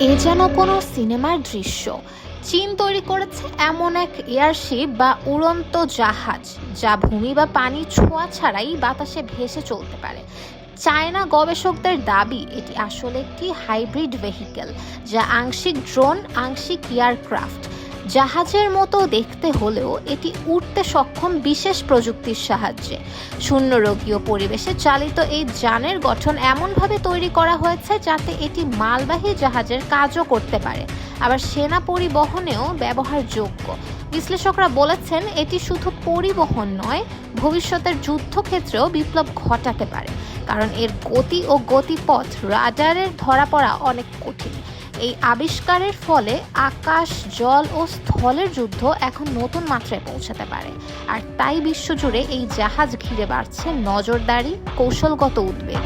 এ যেন কোনো সিনেমার দৃশ্য। চীন তৈরি করেছে এমন এক এয়ারশিপ বা উড়ন্ত জাহাজ, যা ভূমি বা পানি ছোঁয়া ছাড়াই বাতাসে ভেসে চলতে পারে। চায়না গবেষকদের দাবি, এটি আসলে একটি হাইব্রিড ভেহিকেল, যা আংশিক ড্রোন, আংশিক এয়ারক্রাফট। জাহাজের মতো দেখতে হলেও এটি উঠতে সক্ষম বিশেষ প্রযুক্তির সাহায্যে। শূন্যরোগীয় পরিবেশে চালিত এই যানের গঠন এমনভাবে তৈরি করা হয়েছে যাতে এটি মালবাহী জাহাজের কাজও করতে পারে। আবার সেনা পরিবহনেও ব্যবহারযোগ্য। বিশ্লেষকরা বলেছেন, এটি শুধু পরিবহন নয়, ভবিষ্যতের যুদ্ধক্ষেত্রেও বিপ্লব ঘটাতে পারে। কারণ এর গতি ও গতিপথ রাডারের ধরা পড়া অনেক কঠিন। এই আবিষ্কারের ফলে আকাশ, জল ও স্থলের যুদ্ধ এখন নতুন মাত্রায় পৌঁছাতে পারে। আর তাই বিশ্বজুড়ে এই জাহাজ ঘিরে বাড়ছে নজরদারি, কৌশলগত উদ্বেগ।